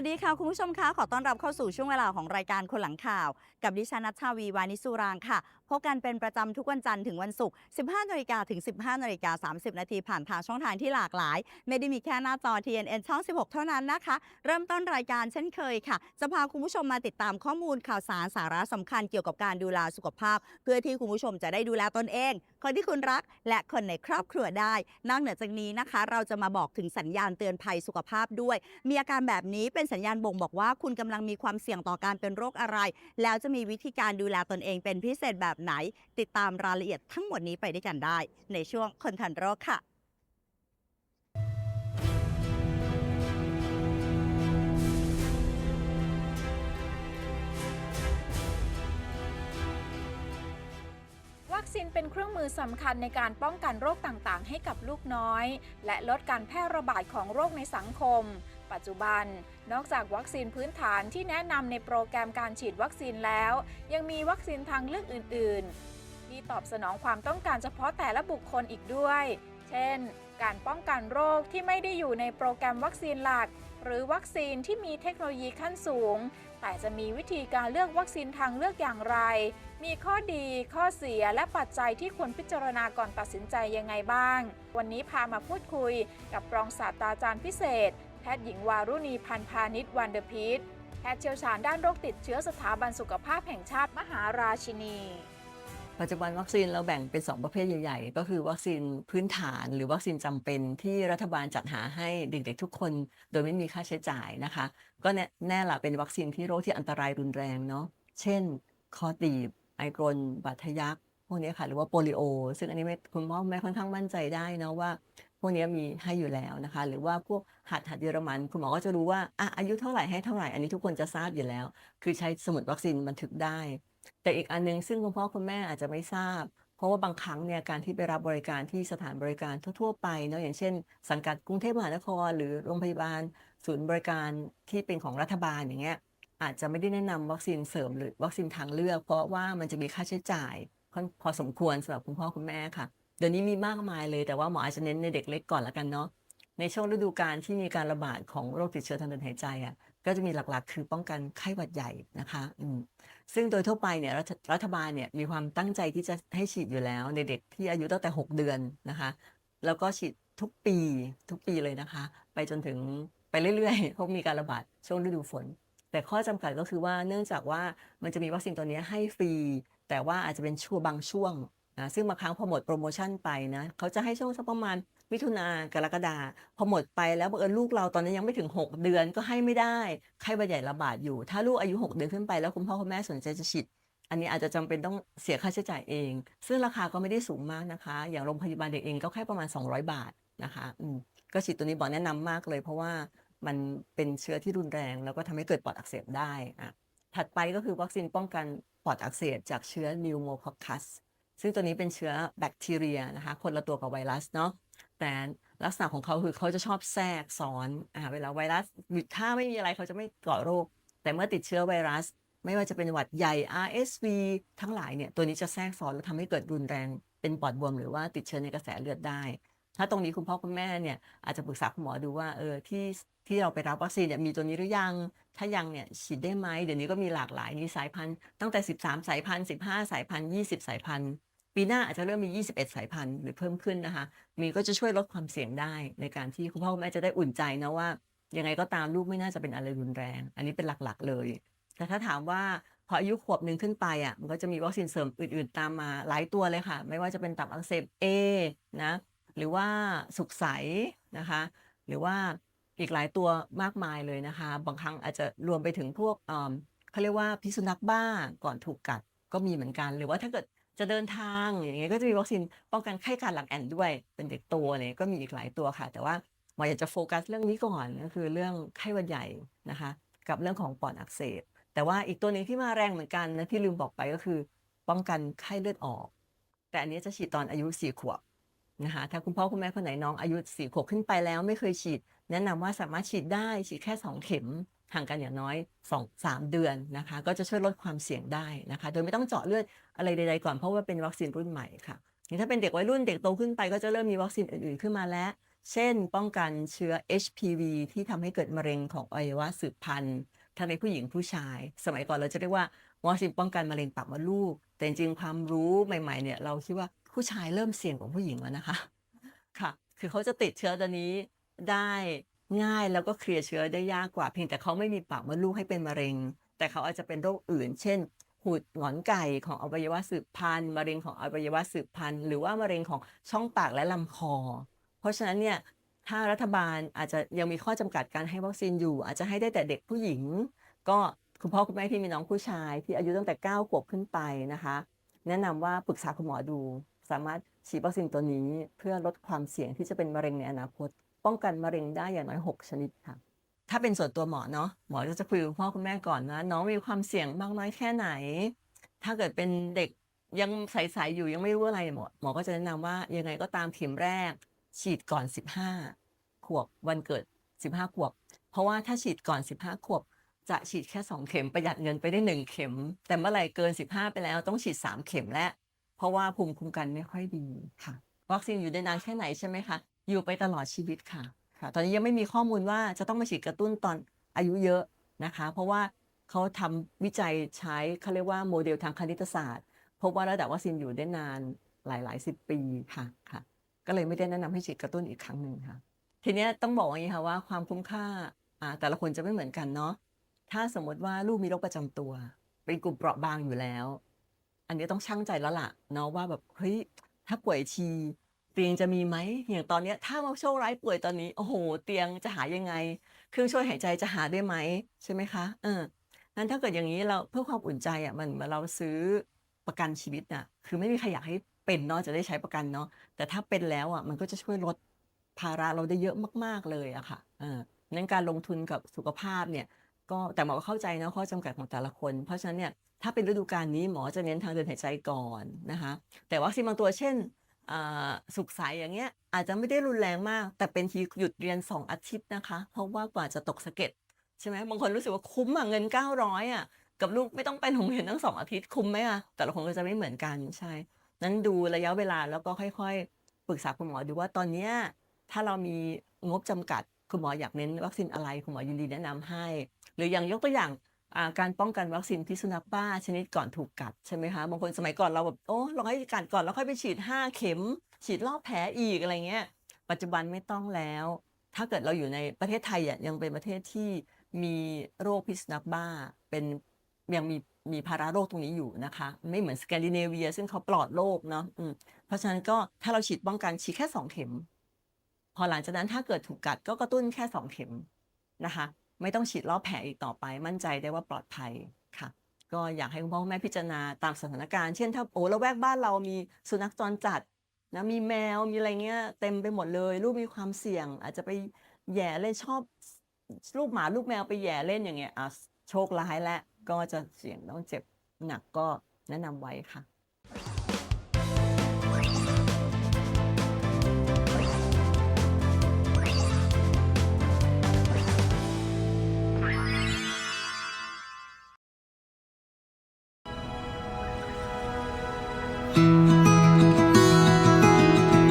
สวัสดีค่ะคุณผู้ชมคะขอต้อนรับเข้าสู่ช่วงเวลาของรายการคนหลังข่าว กับดิฉันนัชชาวีวานิสุรางค่ะ พบกันเป็นประจำทุกวันจันทร์ถึงวันศุกร์ 15นาฬิกาถึง 15นาฬิกา30 นาทีผ่านทางช่องทางที่หลากหลาย ไม่ได้มีแค่หน้าจอ TNN ช่อง 16 เท่านั้นนะคะ เริ่มต้นรายการเช่นเคยค่ะ จะพาคุณผู้ชมมาติดตามข้อมูลข่าวสารสาระสำคัญเกี่ยวกับการดูแลสุขภาพ เพื่อที่คุณผู้ชมจะได้ดูแลตนเอง คนที่คุณรัก และคนในครอบครัวได้ นอกเหนือจากนี้นะคะ เราจะมาบอกถึงสัญญาณเตือนภัยสุขภาพด้วย มีอาการแบบนี้เป็นสัญญาณบ่งบอกว่าคุณกำลังมีความเสี่ยงต่อการเป็นโรคอะไร แล้วจะมีวิธีการดูแลตนเองเป็นพิเศษแบบไหน ติดตามรายละเอียดทั้งหมดนี้ไปด้วยกันได้ ในช่วงคนทันโรคค่ะวัคซีนเป็นเครื่องมือสำคัญในการป้องกันโรคต่างๆ ให้กับลูกน้อย และลดการแพร่ระบาดของโรคในสังคม ปัจจุบัน นอกจากวัคซีนพื้นฐานที่แนะนำในโปรแกรมการฉีดวัคซีนแล้ว ยังมีวัคซีนทางเลือกอื่น ๆ ที่ตอบสนองความต้องการเฉพาะแต่ละบุคคลอีกด้วย เช่น การป้องกันโรคที่ไม่ได้อยู่ในโปรแกรมวัคซีนหลัก หรือวัคซีนที่มีเทคโนโลยีขั้นสูง แต่จะมีวิธีการเลือกวัคซีนทางเลือกอย่างไร มีข้อดี ข้อเสียและปัจจัยที่ควรพิจารณาก่อนตัดสินใจยังไงบ้าง วันนี้พามาพูดคุยกับรองศาสตราจารย์พิเศษ แพทย์หญิงวารุณีพันพาณิชย์วันเดอร์พีทแพทย์เชี่ยวชาญด้านโรคติดเชื้อสถาบันสุขภาพแห่งชาติมหาราชินี ปัจจุบันวัคซีนเราแบ่งเป็น 2 ประเภทใหญ่ ๆ ก็คือวัคซีนพื้นฐานหรือวัคซีนจำเป็นที่รัฐบาลจัดหาให้เด็กๆทุกคน โดยไม่มีค่าใช้จ่ายนะคะ ก็แน่แน่ละเป็นวัคซีนที่โรคที่อันตรายรุนแรงเนาะเช่น คอตีบ ไอกรนบาดทะยักพวกนี้ค่ะหรือว่าโปลิโอ ซึ่งอันนี้คุณพ่อแม่ค่อนข้างมั่นใจได้นะว่า พวกนี้มีให้อยู่แล้วนะคะ หรือว่าพวกหัดหัดเยอรมัน คุณหมอก็จะรู้ว่าอะอายุเท่าไหร่ให้เท่าไหร่ อันนี้ทุกคนจะทราบอยู่แล้ว คือใช้สมุดวัคซีนบันทึกได้ แต่อีกอันนึงซึ่งคุณพ่อคุณแม่อาจจะไม่ทราบ เพราะว่าบางครั้งเนี่ยการที่ไปรับบริการที่สถานบริการทั่ว ๆ ไปเนาะอย่างเช่น สังกัดกรุงเทพมหานคร หรือโรงพยาบาล ศูนย์บริการที่เป็นของรัฐบาลอย่างเงี้ยอาจจะไม่ได้แนะนำวัคซีนเสริมหรือวัคซีนทางเลือก เพราะว่ามันจะมีค่าใช้จ่ายพอสมควรสำหรับคุณพ่อคุณแม่ค่ะ เดี๋ยวนี้มีมากมายเลยแต่ว่าหมออาจจะเน้นในเด็กเล็กก่อนละกันเนาะในช่วงฤดูกาลที่มีการระบาดของโรคติดเชื้อทางเดินหายใจอะก็จะมีหลักๆ คือป้องกันไข้หวัดใหญ่นะคะอืมซึ่งโดยทั่วไปเนี่ยรัฐรัฐบาลเนี่ยมีความตั้งใจที่จะให้ฉีดอยู่แล้ว ในเด็กที่อายุตั้งแต่ 6 เดือนนะคะ แล้วก็ฉีดทุกปีทุกปีเลยนะคะ ไปจนถึงไปเรื่อยๆเพราะมีการระบาดช่วงฤดูฝน แต่ข้อจำกัดก็คือว่าเนื่องจากว่ามันจะมีวัคซีนตัวนี้ให้ฟรี แต่ว่าอาจจะเป็นช่วงบางช่วง นะซึ่งบางครั้งพอหมดโปรโมชั่นไปนะเขาจะให้ช่วงสักประมาณมิถุนากรกฎาพอหมดไปแล้วบังเอิญลูกเราตอนนี้นยังไม่ถึง 6 เดือนก็ให้ไม่ได้ไข้หวัดใหญ่ระบาดอยู่ ถ้าลูกอายุ 6 เดือนขึ้นไปแล้วคุณพ่อคุณแม่สนใจจะฉีดอันนี้อาจจะจำเป็นต้องเสียค่าใช้จ่ายเอง ซึ่งราคาก็ไม่ได้สูงมากนะคะ อย่างโรงพยาบาลเด็กเองก็แค่ประมาณ 200 บาทนะคะอืมก็ฉีดตัวนี้บอกแนะนำมากเลย เพราะว่ามันเป็นเชื้อที่รุนแรง แล้วก็ทำให้เกิดปอดอักเสบได้อะถัดไปก็คือวัคซีนป้องกันปอดอักเสบจากเชื้อนิวโมคอคัส ซึ่งตัวนี้เป็นเชื้อแบคทีเรียนะคะ คนละตัวกับไวรัสเนาะแต่ลักษณะของเขาคือเขาจะชอบแทรกซ้อนอ่าเวลาไวรัสถ้าไม่มีอะไรเขาจะไม่ก่อโรค แต่เมื่อติดเชื้อไวรัส ไม่ว่าจะเป็นหวัดใหญ่ RSV ทั้งหลายเนี่ยตัวนี้จะแทรกซ้อนแล้วทำให้เกิดรุนแรงเป็นปอดบวมหรือว่าติดเชื้อในกระแสเลือดได้ ถ้าตรงนี้คุณพ่อคุณแม่เนี่ยอาจจะปรึกษาคุณหมอดูว่าเออที่ที่เราไปรับวัคซีนเนี่ยมีตัวนี้หรือยัง ถ้ายังเนี่ยฉีดได้ไหมเดี๋ยวนี้ก็มีหลากหลายมีสายพันธุ์ตั้งแต่ 13 สายพันธุ์15 สายพันธุ์20 สายพันธุ์ ปีหน้าอาจจะเริ่มมี 21 สายพันธุ์หรือเพิ่มขึ้นนะคะ มีก็จะช่วยลดความเสี่ยงได้ในการที่คุณพ่อคุณแม่จะได้อุ่นใจนะว่า ยังไงก็ตามลูกไม่น่าจะเป็นอะไรรุนแรง อันนี้เป็นหลักๆเลย แต่ถ้าถามว่าพออายุขวบหนึ่งขึ้นไปอะมันก็จะมีวัคซีนเสริมอื่น ๆ ตามมาหลายตัวเลยค่ะ ไม่ว่าจะเป็นตับอักเสบ A นะหรือว่าสุกใสนะคะ หรือว่าอีกหลายตัวมากมายเลยนะคะ บางครั้งอาจจะรวมไปถึงพวกเขาเรียกว่าพิษสุนัขบ้าก่อนถูกกัดก็มีเหมือนกัน หรือว่าถ้าเกิด จะเดินทางอย่างเงี้ยก็จะมีวัคซีนป้องกันไข้การหลังแอนด้วยเป็นเด็กโตเนี่ยก็มีอีกหลายตัวค่ะ แต่ว่าหมออยากจะโฟกัสเรื่องนี้ก่อนก็คือเรื่องไข้หวัดใหญ่นะคะ กับเรื่องของปอดอักเสบแต่ว่าอีกตัวหนึงที่มาแรงเหมือนกันนะที่ลืมบอกไปก็คือ ป้องกันไข้เลือดออก แต่อันนี้จะฉีดตอนอายุสี่ขวบนะคะถ้าคุณพ่อคุณแม่คนไหนน้องอายุสี่ขวบขึ้นไปแล้วไม่เคยฉีด แนะนำว่าสามารถฉีดได้ฉีดแค่2เข็ม ห่างกันอย่างน้อย 2 3 เดือนนะคะ ก็จะช่วยลดความเสี่ยงได้นะคะ โดยไม่ต้องเจาะเลือดอะไรใดๆก่อนเพราะว่าเป็นวัคซีนรุ่นใหม่ค่ะถ้าเป็นเด็กวัยรุ่นเด็กโตขึ้นไปก็จะเริ่มมีวัคซีนอื่นๆขึ้นมาแล้ว เช่น ป้องกันเชื้อ HPV ที่ทำให้เกิดมะเร็งของอวัยวะสืบพันธุ์ทั้งในผู้หญิงผู้ชาย สมัยก่อนเราจะเรียกว่าวัคซีนป้องกันมะเร็งปากมดลูก แต่จริงความรู้ใหม่ๆเนี่ยเราคิดว่าผู้ชายเริ่มเสี่ยงกว่าผู้หญิงแล้วนะคะค่ะ คือเขาจะติดเชื้อตัวนี้ได้ ง่ายแล้วก็เคลียร์เชื้อได้ยากกว่าเพียงแต่เขาไม่มีปากมดลูกให้เป็นมะเร็ง แต่เขาอาจจะเป็นโรคอื่น เช่นหูดหงอนไก่ของอวัยวะสืบพันธุ์มะเร็งของอวัยวะสืบพันธุ์หรือว่ามะเร็งของช่องปากและลำคอ เพราะฉะนั้นเนี่ยถ้ารัฐบาลอาจจะยังมีข้อจำกัดการให้วัคซีนอยู่ อาจจะให้ได้แต่เด็กผู้หญิง ก็คุณพ่อคุณแม่ที่มีน้องผู้ชาย ที่อายุตั้งแต่9ขวบขึ้นไปนะคะ แนะนำว่าปรึกษาคุณหมอดู สามารถฉีดวัคซีนตัวนี้เพื่อลดความเสี่ยงที่จะเป็นมะเร็งในอนาคต ป้องกันมะเร็งได้อย่างน้อย 6 ชนิดค่ะ ถ้าเป็นส่วนตัวหมอเนาะหมอก็จะคุยกับคุณพ่อคุณแม่ก่อนนะ น้องมีความเสี่ยงมากน้อยแค่ไหน ถ้าเกิดเป็นเด็กยังใสๆอยู่ยังไม่รู้อะไรหมอหมอก็จะแนะนำว่ายังไงก็ตามเข็มแรก ฉีดก่อน 15 ขวบวันเกิด 15 ขวบ เพราะว่าถ้าฉีดก่อน 15 ขวบ จะฉีดแค่ 2 เข็มประหยัดเงินไปได้ 1 เข็ม แต่เมื่อไหร่เกิน 15 ไปแล้วต้องฉีด 3 เข็มแล้วเพราะว่าภูมิคุ้มกันไม่ค่อยดีค่ะวัคซีนอยู่ได้นานแค่ไหนใช่ไหมคะ อยู่ไปตลอดชีวิตค่ะค่ะ ตอนนี้ยังไม่มีข้อมูลว่าจะต้องมาฉีดกระตุ้นตอนอายุเยอะนะคะ เพราะว่าเขาทำวิจัยใช้เขาเรียกว่าโมเดลทางคณิตศาสตร์ พบว่าระดับวัคซีนอยู่ได้นานหลายหลายสิบปีค่ะค่ะ ก็เลยไม่ได้แนะนำให้ฉีดกระตุ้นอีกครั้งหนึ่งค่ะ ทีนี้ต้องบอกอย่างนี้ค่ะว่าความคุ้มค่าอ่าแต่ละคนจะไม่เหมือนกันเนาะถ้าสมมติว่าลูกมีโรคประจำตัว เป็นกลุ่มเปราะบางอยู่แล้ว อันนี้ต้องชั่งใจแล้วล่ะเนาะว่าแบบเฮ้ยถ้าป่วยที เตียงจะมีไหมอย่างตอนเนี้ยถ้ามาโชคร้ายป่วยตอนนี้โอ้โห เตียงจะหายังไง เครื่องช่วยหายใจจะหาได้ไหมใช่ไหมคะเออนั้นถ้าเกิดอย่างนี้เราเพื่อความอุ่นใจอะมันเราซื้อประกันชีวิตน่ะคือไม่มีใครอยากให้เป็นเนาะจะได้ใช้ประกันเนาะแต่ถ้าเป็นแล้วอะมันก็จะช่วยลดภาระเราได้เยอะมาก ๆเลยอะค่ะเออนั้นการลงทุนกับสุขภาพเนี่ยก็แต่หมอก็เข้าใจนะข้อจำกัดของแต่ละคน เพราะฉะนั้นเนี่ยถ้าเป็นฤดูกาลนี้หมอจะเน้นทางเดินหายใจก่อนนะคะ แต่วัคซีนบางตัวเช่น สุกใสอย่างเงี้ยอาจจะไม่ได้รุนแรงมาก แต่เป็นทีหยุดเรียน 2 อาทิตย์นะคะ เพราะว่ากว่าจะตกสะเก็ดใช่ไหมบางคนรู้สึกว่าคุ้มอะเงิน 900อะกับลูกไม่ต้องไปโรงเรียนทั้งสองอาทิตย์คุ้มไหมอะแต่ละคนก็จะไม่เหมือนกันใช่ นั้นดูระยะเวลาแล้วก็ค่อยๆปรึกษาคุณหมอดูว่าตอนเนี้ยถ้าเรามีงบจำกัดคุณหมออยากเน้นวัคซีนอะไรคุณหมอยินดีแนะนำให้ หรืออย่างยกตัวอย่าง การป้องกันวัคซีนพิษสุนัขบ้าชนิดก่อนถูกกัดใช่ไหมคะบางคนสมัยก่อนเราแบบโอ้เราให้กัดก่อนแล้วค่อยไปฉีด 5 เข็ม ฉีดรอบแผลอีกอะไรเงี้ย ปัจจุบันไม่ต้องแล้ว ถ้าเกิดเราอยู่ในประเทศไทยอะยังเป็นประเทศที่มีโรคพิษสุนัขบ้า เป็นยังมีมีภาระโรคตรงนี้อยู่นะคะ ไม่เหมือนสแกนดิเนเวีย ซึ่งเขาปลอดโรคเนาะเพราะฉะนั้นก็ถ้าเราฉีดป้องกันฉีดแค่ 2 เข็ม พอหลังจากนั้นถ้าเกิดถูกกัดก็กระตุ้นแค่ 2 เข็มนะคะ ไม่ต้องฉีดรอบแผลอีกต่อไป มั่นใจได้ว่าปลอดภัยค่ะ ก็อยากให้คุณพ่อคุณแม่พิจารณาตามสถานการณ์ เช่นถ้าโอ้ละแวกบ้านเรามีสุนัขจรจัดนะมีแมวมีอะไรเงี้ยเต็มไปหมดเลยลูกมีความเสี่ยง อาจจะไปแย่เล่นชอบลูกหมาลูกแมวไปแย่เล่นอย่างเงี้ยอะโชคร้ายและก็จะเสี่ยงต้องเจ็บหนักก็แนะนำไว้ค่ะ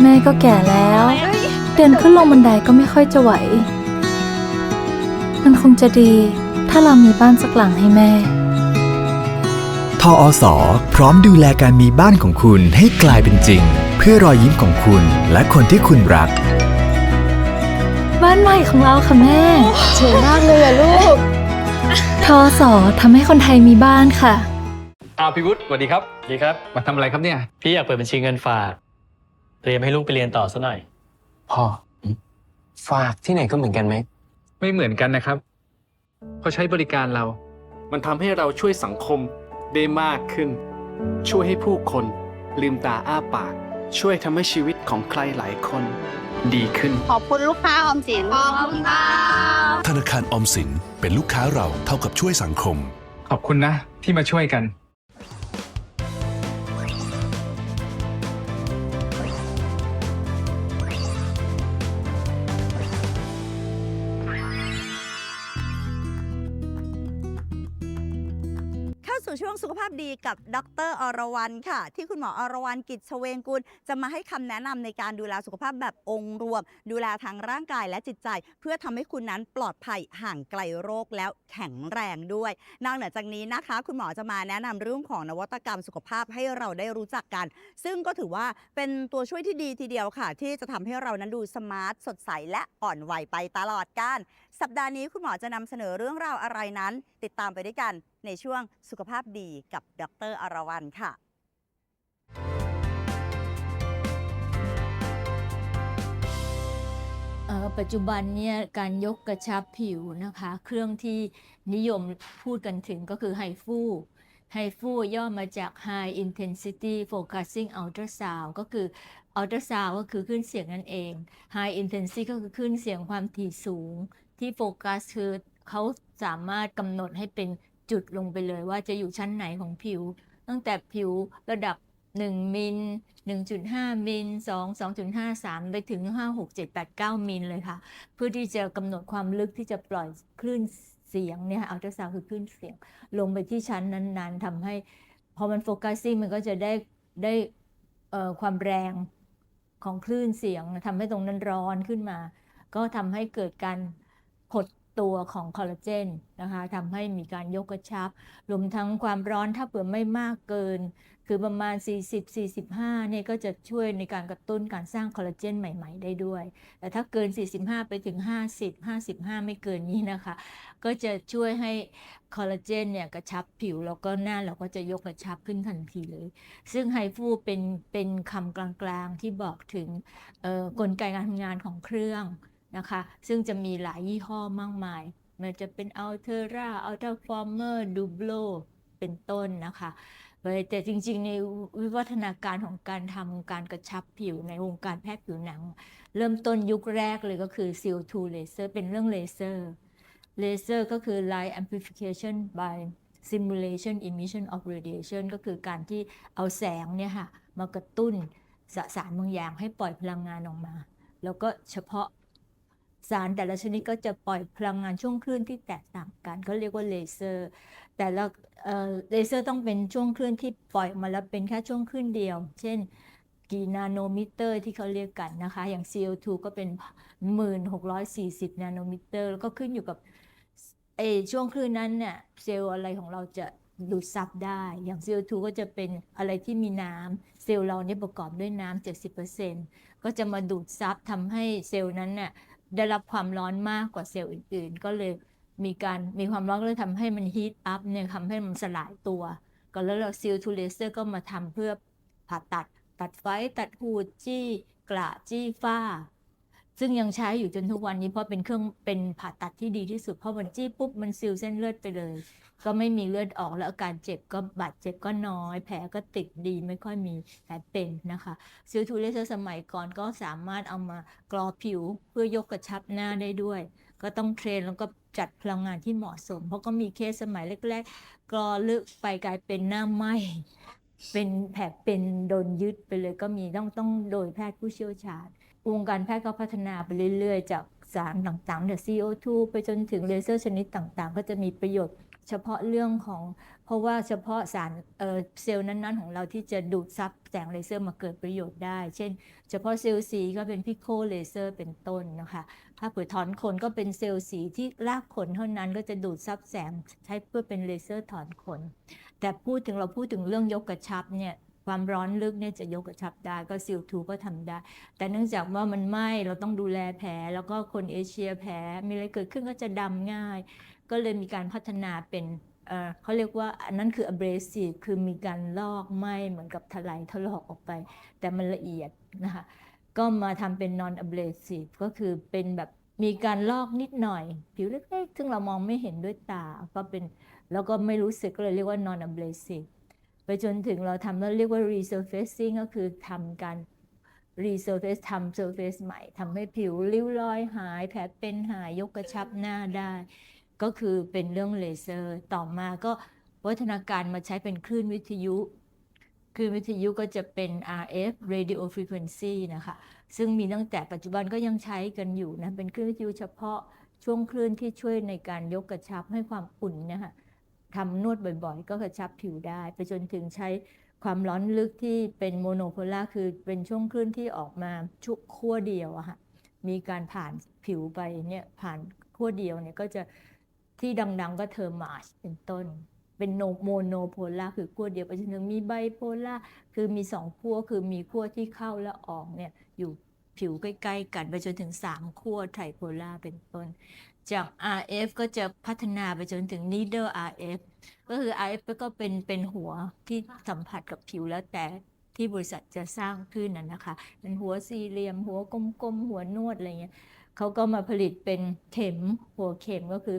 ม่ก็แก่แล้ว เดินขึ้นลงบันไดก็ไม่ค่อยจะไหว มันคงจะดี ถ้าเรามีบ้านสักหลังให้แม่ ทออสอพร้อมดูแลการมีบ้านของคุณให้กลายเป็นจริง เพื่อรอยยิ้มของคุณและคนที่คุณรัก บ้านใหม่ของเราค่ะแม่สวยมากเลยอะลูก ทอสอทำให้คนไทยมีบ้านค่ะ อ้าวพี่วุฒิสวัสดีครับ ดีครับ มาทำอะไรครับเนี่ย พี่อยากเปิดบัญชีเงินฝาก เตรียมให้ลูกไปเรียนต่อซะหน่อย พ่อฝากที่ไหนก็เหมือนกันไหม ไม่เหมือนกันนะครับเขาใช้บริการเรา มันทำให้เราช่วยสังคมได้มากขึ้น ช่วยให้ผู้คนลืมตาอ้าปาก ช่วยทำให้ชีวิตของใครหลายคน ดีขึ้น ขอบคุณลูกค้าออมสินขอบคุณค่ะธนาคารออมสินเป็นลูกค้าเราเท่ากับช่วยสังคม ขอบคุณนะที่มาช่วยกัน ดีกับดรอรวรรณค่ะ ที่คุณหมออรวรรณกิจเฉวงกุลจะมาให้คำแนะนำในการดูแลสุขภาพแบบองค์รวม ดูแลทั้งร่างกายและจิตใจ เพื่อทำให้คุณนั้นปลอดภัยห่างไกลโรคแล้วแข็งแรงด้วย นอกเหนือจากนี้นะคะ คุณหมอจะมาแนะนำเรื่องของนวัตกรรมสุขภาพให้เราได้รู้จักกัน ซึ่งก็ถือว่าเป็นตัวช่วยที่ดีทีเดียวค่ะ ที่จะทำให้เรานั้นดูสมาร์ทสดใสและอ่อนวัยไปตลอดกาล สัปดาห์นี้คุณหมอจะนำเสนอเรื่องราวอะไรนั้น ติดตามไปด้วยกันในช่วงสุขภาพดีกับดรอรวรรณค่ะ เอ่อปัจจุบันเนี่ยการยกกระชับผิวนะคะ เครื่องที่นิยมพูดกันถึงก็คือไฮฟูไฮฟูย่อมาจาก High Intensity Focusing Ultrasound ก็คือ Ultrasound ก็คือคลื่นเสียงนั่นเอง High Intensity ก็คือคลื่นเสียงความถี่สูง ที่โฟกัสคือเขาสามารถกำหนดให้เป็นจุดลงไปเลยว่าจะอยู่ชั้นไหนของผิว ตั้งแต่ผิวระดับ 1 มิล 1.5 มิล 2 2.5 3 ไปถึง 5 6 7 8 9 มิลเลยค่ะ เพื่อที่จะกำหนดความลึกที่จะปล่อยคลื่นเสียงเนี่ยอัลตราซาวคือคลื่นเสียง ลงไปที่ชั้นนั้นๆทำให้ พอมันโฟกัสซิ่งมันก็จะได้ได้ความแรงของคลื่นเสียงทำให้ตรงนั้นร้อนขึ้นมา ก็ทำให้เกิดการ หดตัวของคอลลาเจนนะคะทำให้มีการยกกระชับรวมทั้งความร้อนถ้าเผื่อไม่มากเกิน คือประมาณ 40-45เนี่ยก็จะช่วยในการกระตุ้นการสร้างคอลลาเจนใหม่ๆ ได้ด้วย แต่ถ้าเกิน 45 ไปถึง 50 55 ไม่เกินนี้นะคะ ก็จะช่วยให้คอลลาเจนเนี่ยกระชับผิวแล้วก็หน้าเราก็จะยกกระชับขึ้นทันทีเลย ซึ่งไฮฟูเป็นเป็นคำกลางๆที่บอกถึงกลไกการทำงานของเครื่อง นะคะ ซึ่งจะมีหลายยี่ห้อมากมาย มันจะเป็น Altera Ultra Former Dublo เป็นต้นนะคะแต่จริงๆ ในวิวัฒนาการของการทำการกระชับผิวในวงการแพทย์ผิวหนัง เริ่มต้นยุคแรกเลยก็คือ CO2 laser เป็นเรื่องเลเซอร์เลเซอร์ก็คือ light amplification by simulation emission of radiation ก็คือการที่เอาแสงเนี่ยค่ะ มากระตุ้นสสารบางอย่างให้ปล่อยพลังงานออกมา แล้วก็เฉพาะ สารแต่ละชนิดก็จะปล่อยพลังงานช่วงคลื่นที่แตกต่างกันเขาเรียกว่าเลเซอร์ แต่ละเอ่อเลเซอร์ต้องเป็นช่วงคลื่นที่ปล่อยออกมาแล้วเป็นแค่ช่วงคลื่นเดียว เช่นกี่นาโนมิเตอร์ที่เขาเรียกกันนะคะ อย่าง CO2 ก็เป็น 1640 นาโนมิเตอร์ แล้วก็ขึ้นอยู่กับเออช่วงคลื่นนั้นเนี่ยเซลล์อะไรของเราจะดูดซับได้ อย่าง CO2 ก็จะเป็นอะไรที่มีน้ำเซลล์เราเนี่ยประกอบด้วยน้ำ70%ก็จะมาดูดซับทำให้เซลล์นั้นเนี่ย ได้รับความร้อนมากกว่าเซลล์อื่น ๆ ก็เลยมีการมีความร้อนก็เลยทำให้มันฮีทอัพเนี่ยทำให้มันสลายตัว ก็แล้วเราซิลทูเลเซอร์ก็มาทำเพื่อผ่าตัด ตัดไฟตัดหูดจี้กระจี้ฝ้า ซึ่งยังใช้อยู่จนทุกวันนี้เพราะเป็นเครื่องเป็นผ่าตัดที่ดีที่สุดเพราะมันจี้ปุ๊บมันซิลเส้นเลือดไปเลย ก็ไม่มีเลือดออกแล้วอาการเจ็บก็บาดเจ็บก็น้อย แผลก็ติดดีไม่ค่อยมีแผลเป็นนะคะซิลทูเลเซอร์สมัยก่อนก็สามารถเอามากรอผิวเพื่อยกกระชับหน้าได้ด้วย ก็ต้องเทรนแล้วก็จัดพลังงานที่เหมาะสม เพราะก็มีเคสสมัยแรกๆกรอลึกไปกลายเป็นหน้าไหมเป็นแผลเป็นโดนยึดไปเลยก็มีต้องต้องโดยแพทย์ผู้เชี่ยวชาญ วงการแพทย์ก็พัฒนาไปเรื่อยๆ จากสารต่างๆจาก CO2 ไปจนถึงเลเซอร์ชนิดต่างๆ ก็จะมีประโยชน์เฉพาะเรื่องของ เพราะว่าเฉพาะสารเเซลล์นั้นๆ ของเราที่จะดูดซับแสงเลเซอร์มาเกิดประโยชน์ได้ เช่น เฉพาะเซลล์สีก็เป็นพิโคเลเซอร์เป็นต้นนะคะถ้าเผื่อถอนขนก็เป็นเซลล์สีที่รากขนเท่านั้นก็จะดูดซับแสงใช้เพื่อเป็นเลเซอร์ถอนขน แต่พูดถึงเราพูดถึงเรื่องยกกระชับเนี่ย ความร้อนลึกเนี่ยจะยกกระชับได้ก็ซิลทูก็ทำได้ แต่เนื่องจากว่ามันไหม้เราต้องดูแลแผล แล้วก็คนเอเชียแผลมีอะไรเกิดขึ้นก็จะดำง่าย ก็เลยมีการพัฒนาเป็นเขาเรียกว่าอันนั้นคือ abrasive คือมีการลอกไหม้เหมือนกับถลายถลอกออกไป แต่มันละเอียดนะคะก็มาทำเป็น non abrasive ก็คือเป็นแบบมีการลอกนิดหน่อย ผิวเล็กๆ ซึ่งเรามองไม่เห็นด้วยตาก็เป็นแล้วก็ไม่รู้สึกก็เลยเรียกว่า non abrasive ไปจนถึงเราทำแล้วเรียกว่า resurfacing ก็คือทำการ resurface ทำ surface ใหม่ทำให้ผิวริ้วรอยหาย แผลเป็นหายยกกระชับหน้าได้ ก็คือเป็นเรื่องเลเซอร์ต่อมาก็วัฒนาการมาใช้เป็นคลื่นวิทยุคลื่นวิทยุก็จะเป็น RF radio frequency นะคะ ซึ่งมีตั้งแต่ปัจจุบันก็ยังใช้กันอยู่นะ เป็นคลื่นวิทยุเฉพาะช่วงคลื่นที่ช่วยในการยกกระชับให้ความอุ่นนะคะ ทำนวดบ่อยๆ ก็กระชับผิวได้ ไปจนถึงใช้ความร้อนลึกที่เป็นโมโนโพล่าคือเป็นช่วงคลื่นที่ออกมาชุกขั้วเดียวอะค่ะมีการผ่านผิวไปเนี่ยผ่านขั้วเดียวเนี่ยก็จะที่ดังๆก็เทอร์มาชเป็นต้น เป็นโนโมโนโพล่าคือขั้วเดียวไปจนถึงมีไบโพล่าคือมีสองขั้วคือมีขั้วที่เข้าและออกเนี่ยอยู่ผิวใกล้ๆกันไปจนถึงสามขั้วไทรโพล่าเป็นต้น จาก RF ก็จะพัฒนาไปจนถึง needle RF ก็คือ RF ก็เป็นเป็นหัวที่สัมผัสกับผิวแล้วแต่ที่บริษัทจะสร้างขึ้นน่ะนะคะเป็นหัวสี่เหลี่ยม หัวกลมๆ หัวนวดอะไรเงี้ยเขาก็มาผลิตเป็นเข็มหัวเข็มก็คือ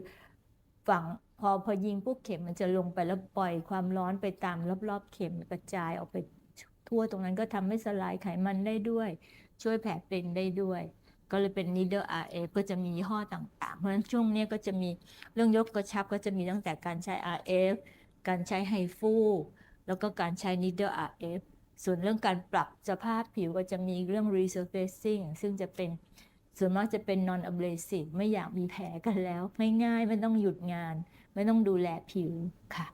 ฝังพอพอยิงปุ๊บเข็มมันจะลงไปแล้วปล่อยความร้อนไปตามรอบๆ เข็มกระจายออกไปทั่วตรงนั้นก็ทำให้สลายไขมันได้ด้วย ช่วยแผลเป็นได้ด้วย ก็เลยเป็น needle RF ก็จะมียี่ห้อต่างๆ เพราะฉะนั้นช่วงนี้ก็จะมีเรื่องยกกระชับก็จะมีตั้งแต่การใช้ RF การใช้ไฮฟูแล้วก็การใช้ needle RF ส่วนเรื่องการปรับสภาพผิวก็จะมีเรื่อง resurfacing ซึ่งจะเป็นส่วนมากจะเป็น non abrasive ไม่อยากมีแผลกันแล้วง่ายไม่ต้องหยุดงาน ไม่ต้องดูแลผิวค่ะ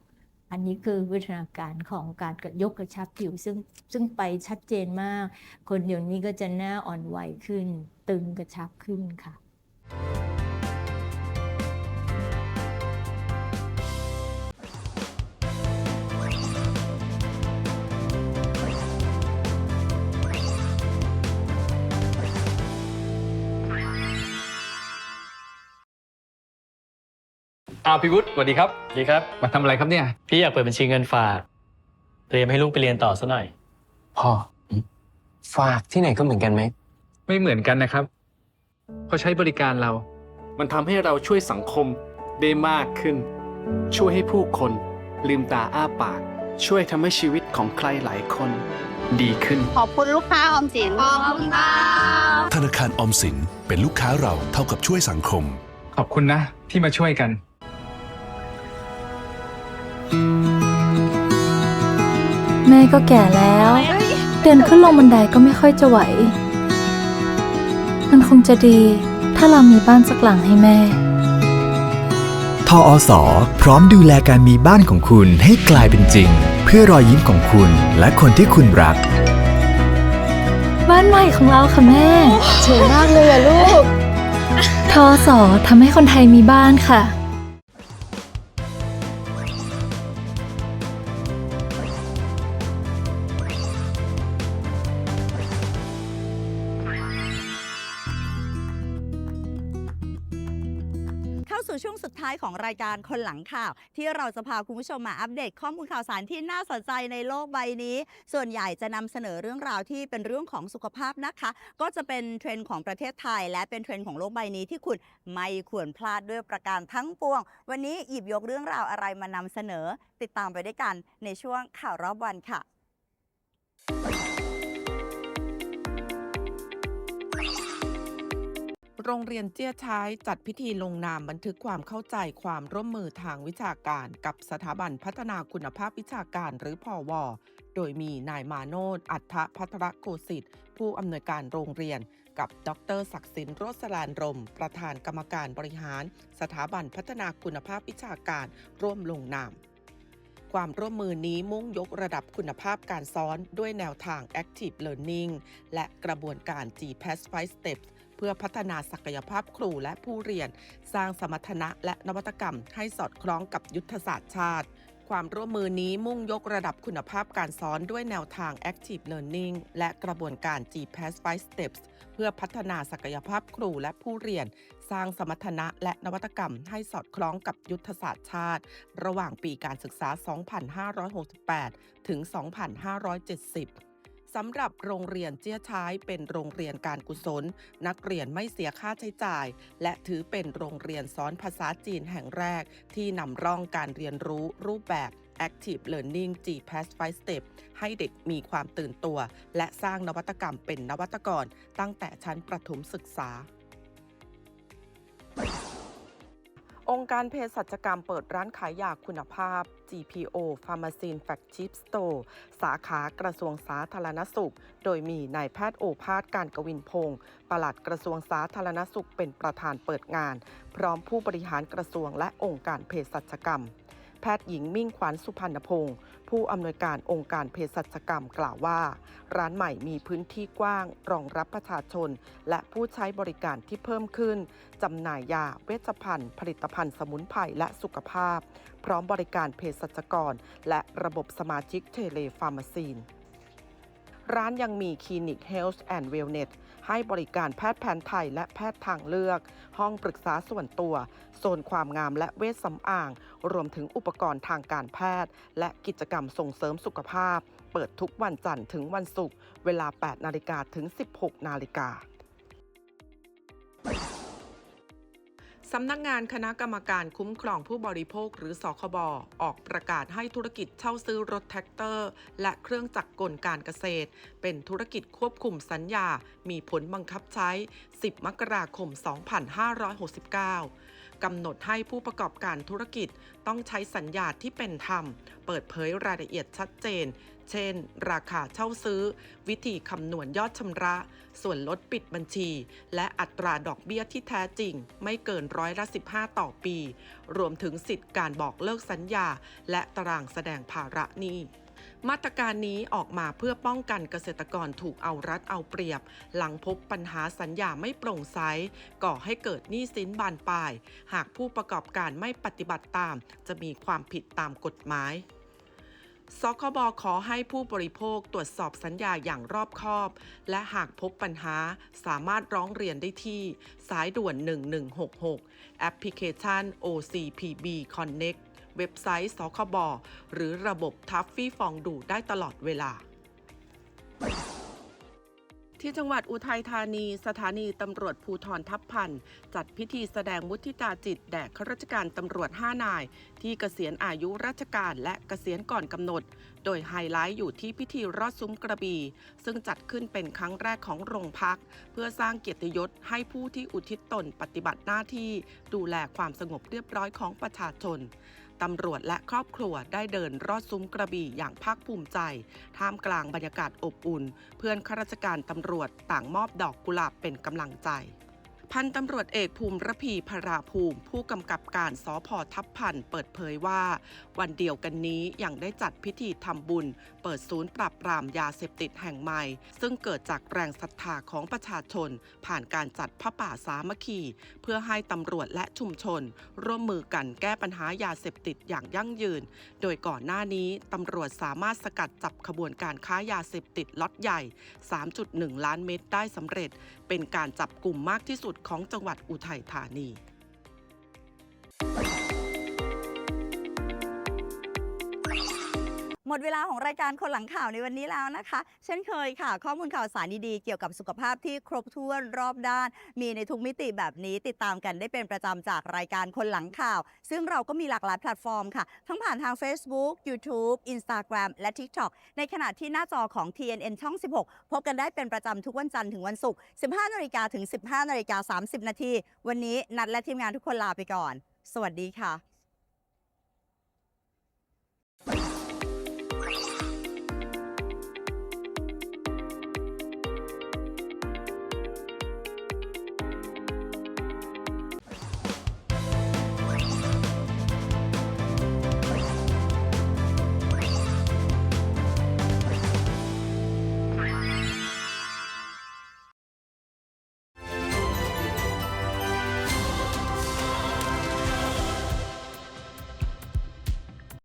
อันนี้คือวิทยาการของการยกกระชับผิวซึ่งซึ่งไปชัดเจนมาก คนเดี๋ยวนี้ก็จะหน้าอ่อนไหวขึ้น ตึงกระชับขึ้นค่ะอ้าวพี่วุฒิสวัสดีครับ ดีครับ มาทำอะไรครับเนี่ย พี่อยากเปิดบัญชีเงินฝาก เตรียมให้ลูกไปเรียนต่อซะหน่อย พ่อ ฝากที่ไหนก็เหมือนกันไหม ไม่เหมือนกันนะครับเพราะใช้บริการเรา มันทำให้เราช่วยสังคมได้มากขึ้น ช่วยให้ผู้คนลืมตาอ้าปาก ช่วยทำให้ชีวิตของใครหลายคน ดีขึ้น ขอบคุณลูกค้าออมสินขอบคุณค่ะธนาคารออมสินเป็นลูกค้าเราเท่ากับช่วยสังคม ขอบคุณนะ ที่มาช่วยกัน แม่ก็แก่แล้ว เดินขึ้นลงบันไดก็ไม่ค่อยจะไหว มันคงจะดี ถ้าเรามีบ้านสักหลังให้แม่ ทออสอพร้อมดูแลการมีบ้านของคุณให้กลายเป็นจริง เพื่อรอยยิ้มของคุณและคนที่คุณรัก บ้านใหม่ของเราค่ะแม่สวยมากเลยอะลูก ทอสอทำให้คนไทยมีบ้านค่ะ รายการคนหลังข่าว ที่เราจะพาคุณผู้ชมมาอัปเดตข้อมูลข่าวสารที่น่าสนใจในโลกใบนี้ ส่วนใหญ่จะนำเสนอเรื่องราวที่เป็นเรื่องของสุขภาพนะคะ ก็จะเป็นเทรนด์ของประเทศไทย และเป็นเทรนด์ของโลกใบนี้ที่คุณไม่ควรพลาดด้วยประการทั้งปวง วันนี้หยิบยกเรื่องราวอะไรมานำเสนอ ติดตามไปด้วยกันในช่วงข่าวรอบวันค่ะ โรงเรียนเจียช้ายจัดพิธีลงนามบันทึกความเข้าใจความร่วมมือทางวิชาการกับสถาบันพัฒนาคุณภาพวิชาการหรือพอวโดยมีนายมาโนดอัฏฐพัทรโกสิทธิ์ผู้อำนวยการโรงเรียน กับดรศักดิ์สินโรสลานรม ประธานกรรมการบริหาร สถาบันพัฒนาคุณภาพวิชาการร่วมลงนามความร่วมมือนี้มุ่งยกระดับคุณภาพการสอนด้วยแนวทาง Active Learning และกระบวนการ GPAS 5 Steps เพื่อพัฒนาศักยภาพครูและผู้เรียน สร้างสมรรถนะและนวัตกรรมให้สอดคล้องกับยุทธศาสตร์ชาติ ความร่วมมือนี้มุ่งยกระดับคุณภาพการสอนด้วยแนวทาง Active Learning และกระบวนการ GPAS 5 Steps เพื่อพัฒนาศักยภาพครูและผู้เรียน สร้างสมรรถนะและนวัตกรรมให้สอดคล้องกับยุทธศาสตร์ชาติ ระหว่างปีการศึกษา 2568 ถึง 2570 สำหรับโรงเรียนเจี้ยช้ายเป็นโรงเรียนการกุศล นักเรียนไม่เสียค่าใช้จ่าย และถือเป็นโรงเรียนสอนภาษาจีนแห่งแรก ที่นำร่องการเรียนรู้รูปแบบ Active Learning GPAS 5 Step ให้เด็กมีความตื่นตัว และสร้างนวัตกรรมเป็นนวัตกรตั้งแต่ชั้นประถมศึกษา องค์การเภสัชกรรมเปิดร้านขายยาคุณภาพ GPO Pharmacine Flagship Store สาขากระทรวงสาธารณสุข โดยมีนายแพทย์โอภาสการกวินพงศ์ปลัดกระทรวงสาธารณสุขเป็นประธานเปิดงาน พร้อมผู้บริหารกระทรวงและองค์การเภสัชกรรม พทย์หญิงมิ่งขวัญสุพรรณพงศ์ผู้อำนวยการองค์การเภสัชกรรมกล่าวว่า ร้านใหม่มีพื้นที่กว้างรองรับประชาชน และผู้ใช้บริการที่เพิ่มขึ้นจำหน่ายยาเวชภัณฑ์ ผลิตภัณฑ์สมุนไพรและสุขภาพ พร้อมบริการเภสัชกร และระบบสมาชิกเทเลฟาร์มาซีน ร้านยังมีคลินิก Health and Wellness ให้บริการแพทย์แผนไทยและแพทย์ทางเลือก ห้องปรึกษาส่วนตัว โซนความงามและเวชสำอาง รวมถึงอุปกรณ์ทางการแพทย์ และกิจกรรมส่งเสริมสุขภาพ เปิดทุกวันจันทร์ถึงวันศุกร์เวลา 8 นาฬิกาถึง 16 นาฬิกา สำนักงานคณะกรรมการคุ้มครองผู้บริโภคหรือสคบออกประกาศให้ธุรกิจเช่าซื้อรถแท็กเตอร์ และเครื่องจักรกลการเกษตร เป็นธุรกิจควบคุมสัญญา มีผลบังคับใช้ 10 มกราคม 2569 กำหนดให้ผู้ประกอบการธุรกิจต้องใช้สัญญาที่เป็นธรรม เปิดเผยรายละเอียดชัดเจน เช่น ราคาเช่าซื้อ วิธีคำนวณยอดชำระ ส่วนลดปิดบัญชี และอัตราดอกเบี้ยที่แท้จริง ไม่เกินร้อยละ 15 ต่อปี รวมถึงสิทธิ์การบอกเลิกสัญญา และตารางแสดงภาระหนี้ มาตรการนี้ออกมาเพื่อป้องกันเกษตรกรถูกเอารัดเอาเปรียบ หลังพบปัญหาสัญญาไม่โปร่งใสก่อให้เกิดหนี้สินบานปลาย หากผู้ประกอบการไม่ปฏิบัติตาม จะมีความผิดตามกฎหมายสคบขอให้ผู้บริโภคตรวจสอบสัญญาอย่างรอบคอบ และหากพบปัญหาสามารถร้องเรียนได้ที่ สายด่วน 1166 แอปพลิเคชัน OCPB Connect เว็บไซต์สคบหรือระบบทัฟฟี่ฟองดูได้ตลอดเวลาที่จังหวัดอุทัยธานี สถานีตำรวจภูทรทับพันจัดพิธีแสดงมุทิตาจิตแด่ข้าราชการตำรวจ 5 นาย ที่เกษียณอายุราชการและเกษียณก่อนกำหนด โดยไฮไลท์อยู่ที่พิธีรอดซุ้มกระบี่ซึ่งจัดขึ้นเป็นครั้งแรกของโรงพัก เพื่อสร้างเกียรติยศให้ผู้ที่อุทิศตนปฏิบัติหน้าที่ ดูแลความสงบเรียบร้อยของประชาชน ตำรวจและครอบครัวได้เดินรอดซุ้มกระบี่อย่างภาคภูมิใจ ท่ามกลางบรรยากาศอบอุ่น เพื่อนข้าราชการตำรวจต่างมอบดอกกุหลาบเป็นกำลังใจ พันตำรวจเอกภูมิระพีพราภูมิ ผู้กำกับการสพทับพันเปิดเผยว่า วันเดียวกันนี้ยังได้จัดพิธีทำบุญ เปิดศูนย์ปราบปรามยาเสพติดแห่งใหม่ ซึ่งเกิดจากแรงศรัทธาของประชาชน ผ่านการจัดพระป่าสามัคคี เพื่อให้ตำรวจและชุมชน ร่วมมือกันแก้ปัญหายาเสพติดอย่างยั่งยืน โดยก่อนหน้านี้ตำรวจสามารถสกัดจับขบวนการค้ายาเสพติดล็อตใหญ่ 3.1 ล้านเม็ดได้สำเร็จเป็นการจับกลุ่มมากที่สุดของจังหวัดอุทัยธานี หมดเวลาของรายการคนหลังข่าวในวันนี้แล้วนะคะ เช่นเคยค่ะ ข้อมูลข่าวสารดีๆ เกี่ยวกับสุขภาพที่ครบถ้วนรอบด้าน มีในทุกมิติแบบนี้ติดตามกันได้เป็นประจำจากรายการคนหลังข่าว ซึ่งเราก็มีหลากหลายแพลตฟอร์มค่ะ ทั้งผ่านทาง Facebook YouTube Instagram และ TikTok ในขณะที่หน้าจอของ TNN ช่อง 16 พบกันได้เป็นประจำทุกวันจันทร์ถึงวันศุกร์ 15นาฬิกาถึง 15นาฬิกา30 นาที วันนี้นัดและทีมงานทุกคนลาไปก่อน สวัสดีค่ะ